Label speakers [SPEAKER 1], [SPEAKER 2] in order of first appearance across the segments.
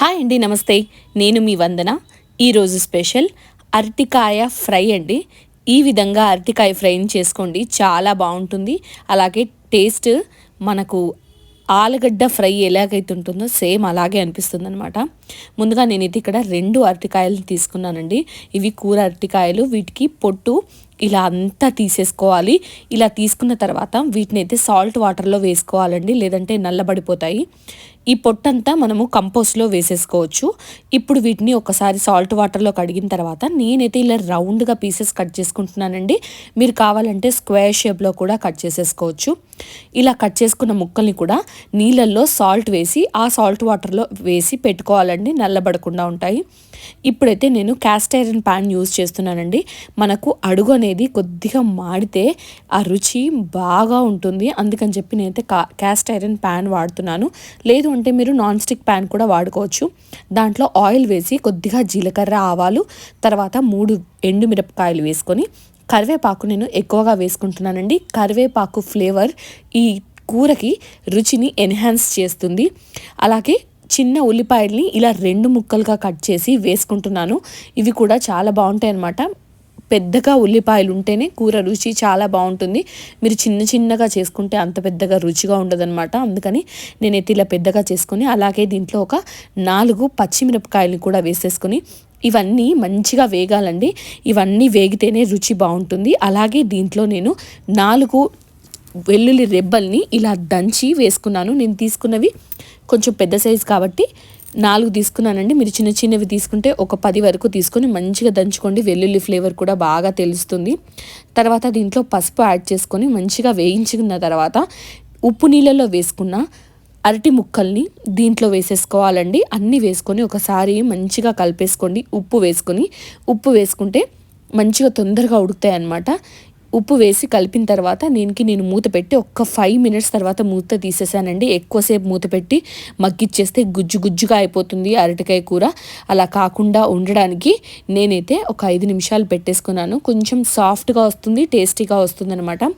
[SPEAKER 1] Hi అండి నమస్తే. నేను మీ వందన. ఈరోజు స్పెషల్ అరటికాయ ఫ్రై అండి. ఈ విధంగా అరటికాయ ఫ్రైని చేసుకోండి. చాలా బాగుంటుంది. అలాగే టేస్ట్ మనకు ఆలుగడ్డ ఫ్రై ఎలాగైతే ఉంటుందో సేమ్ అలాగే అనిపిస్తుంది అనమాట ముందుగా నేనైతే ఇక్కడ రెండు అరటికాయలు తీసుకున్నానండి. ఇవి కూర అరటికాయలు. వీటికి పొట్టు ఇలా అంతా తీసేసుకోవాలి. ఇలా తీసుకున్న తర్వాత వీటిని అయితే సాల్ట్ వాటర్లో వేసుకోవాలండి. లేదంటే నల్లబడిపోతాయి. ఈ పొట్టంతా మనము కంపోస్ట్లో వేసేసుకోవచ్చు. ఇప్పుడు వీటిని ఒకసారి సాల్ట్ వాటర్లో కడిగిన తర్వాత నేనైతే ఇలా రౌండ్గా పీసెస్ కట్ చేసుకుంటున్నానండి. మీరు కావాలంటే స్క్వేర్ షేప్లో కూడా కట్ చేసేసుకోవచ్చు. ఇలా కట్ చేసుకున్న ముక్కల్ని కూడా నీళ్ళల్లో సాల్ట్ వేసి ఆ సాల్ట్ వాటర్లో వేసి పెట్టుకోవాలండి. నల్లబడకుండా ఉంటాయి. ఇప్పుడైతే నేను క్యాస్ట్ ఐరన్ ప్యాన్ యూజ్ చేస్తున్నానండి. మనకు అడుగు అనేది కొద్దిగా మాడితే ఆ రుచి బాగా ఉంటుంది. అందుకని చెప్పి నేనైతే క్యాస్ట్ ఐరన్ ప్యాన్ వాడుతున్నాను. లేదు అంటే మీరు నాన్ స్టిక్ ప్యాన్ కూడా వాడుకోవచ్చు. దాంట్లో ఆయిల్ వేసి కొద్దిగా జీలకర్ర ఆవాలు తర్వాత మూడు ఎండు మిరపకాయలు వేసుకొని కరివేపాకు నేను ఎక్కువగా వేసుకుంటున్నానండి. కరివేపాకు ఫ్లేవర్ ఈ కూరకి రుచిని ఎన్హాన్స్ చేస్తుంది. అలాగే చిన్న ఉల్లిపాయల్ని ఇలా రెండు ముక్కలుగా కట్ చేసి వేసుకుంటున్నాను. ఇవి కూడా చాలా బాగుంటాయి అన్నమాట పెద్దగా ఉల్లిపాయలు ఉంటేనే కూర రుచి చాలా బాగుంటుంది. మీరు చిన్న చిన్నగా చేసుకుంటే అంత పెద్దగా రుచిగా ఉండదన్నమాట. అందుకని నేనైతే ఇలా పెద్దగా చేసుకొని అలాగే దీంట్లో ఒక నాలుగు పచ్చిమిరపకాయలు కూడా వేసేసుకొని ఇవన్నీ మంచిగా వేగాలండి. ఇవన్నీ వేగితేనే రుచి బాగుంటుంది. అలాగే దీంట్లో నేను నాలుగు వెల్లుల్లి రెబ్బల్ని ఇలా దంచి వేసుకున్నాను. నేను తీసుకున్నవి కొంచెం పెద్ద సైజు కాబట్టి నాలుగు తీసుకున్నానండి. మీరు చిన్న చిన్నవి తీసుకుంటే ఒక పది వరకు తీసుకొని మంచిగా దంచుకోండి. వెల్లుల్లి ఫ్లేవర్ కూడా బాగా తెలుస్తుంది. తర్వాత దీంట్లో పసుపు యాడ్ చేసుకొని మంచిగా వేయించుకున్న తర్వాత ఉప్పు నీళ్ళలో వేసుకున్న అరటి ముక్కల్ని దీంట్లో వేసేసుకోవాలండి. అన్నీ వేసుకొని ఒకసారి మంచిగా కలిపేసుకోండి. ఉప్పు వేసుకొని ఉప్పు వేసుకుంటే మంచిగా తొందరగా ఉడుకుతాయి అన్నమాట ఉప్పు వేసి కలిపిన తర్వాత దీనికి నేను మూత పెట్టి ఒక్క ఫైవ్ మినిట్స్ తర్వాత మూత తీసేసానండి. ఎక్కువసేపు మూత పెట్టి మగ్గిచ్చేస్తే గుజ్జు గుజ్జుగా అయిపోతుంది అరటికాయ కూర. అలా కాకుండా ఉండడానికి నేనైతే ఒక ఐదు నిమిషాలు పెట్టేసుకున్నాను. కొంచెం సాఫ్ట్గా వస్తుంది టేస్టీగా వస్తుంది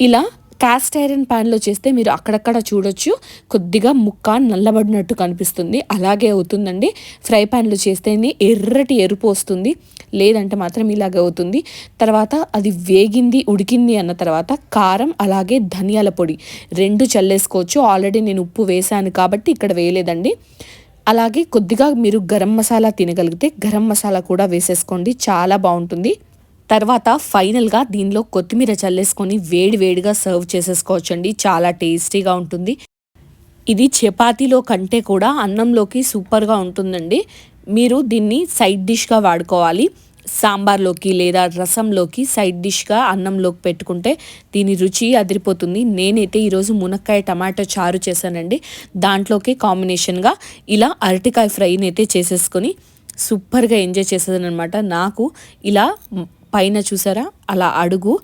[SPEAKER 1] ఇలా క్యాస్ట్ ఐరన్ ప్యాన్లో చేస్తే మీరు అక్కడక్కడ చూడొచ్చు. కొద్దిగా ముక్క నల్లబడినట్టు కనిపిస్తుంది. అలాగే అవుతుందండి. ఫ్రై ప్యాన్లో చేస్తేనే ఎర్రటి ఎరుపు వస్తుంది. లేదంటే మాత్రం ఇలాగే అవుతుంది. తర్వాత అది వేగింది ఉడికింది అన్న తర్వాత కారం అలాగే ధనియాల పొడి రెండు చల్లేసుకోవచ్చు. ఆల్రెడీ నేను ఉప్పు వేసాను కాబట్టి ఇక్కడ వేయలేదండి. అలాగే కొద్దిగా మీరు గరం మసాలా తినగలిగితే గరం మసాలా కూడా వేసేసుకోండి. చాలా బాగుంటుంది. తర్వాత ఫైనల్గా దీనిలో కొత్తిమీర చల్లేసుకొని వేడి వేడిగా సర్వ్ చేసేసుకోవచ్చండి. చాలా టేస్టీగా ఉంటుంది. ఇది చపాతీలో కంటే కూడా అన్నంలోకి సూపర్గా ఉంటుందండి. మీరు దీన్ని సైడ్ డిష్గా వాడుకోవాలి. సాంబార్లోకి లేదా రసంలోకి సైడ్ డిష్గా అన్నంలోకి పెట్టుకుంటే దీని రుచి అదిరిపోతుంది. నేనైతే ఈరోజు మునక్కాయ టమాటో చారు చేశానండి. దాంట్లోకి కాంబినేషన్గా ఇలా అరటికాయ ఫ్రైని అయితే చేసేసుకొని సూపర్గా ఎంజాయ్ చేసేదనమాట. నాకు ఇలా పైన చూసారా? అలా అడుగు.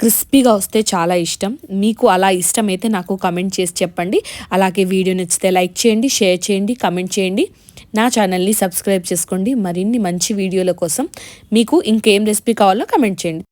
[SPEAKER 1] క్రిస్పీగా వస్తే చాలా ఇష్టం. మీకు అలా ఇష్టమైతే నాకు కమెంట్ చేసి చెప్పండి. అలాగే వీడియో నచ్చితే లైక్ చేయండి షేర్ చేయండి కమెంట్ చేయండి. నా ఛానల్ని సబ్స్క్రైబ్ చేసుకోండి. మరిన్ని మంచి వీడియోల కోసం మీకు ఇంకేం రెసిపీ కావాలో కమెంట్ చేయండి.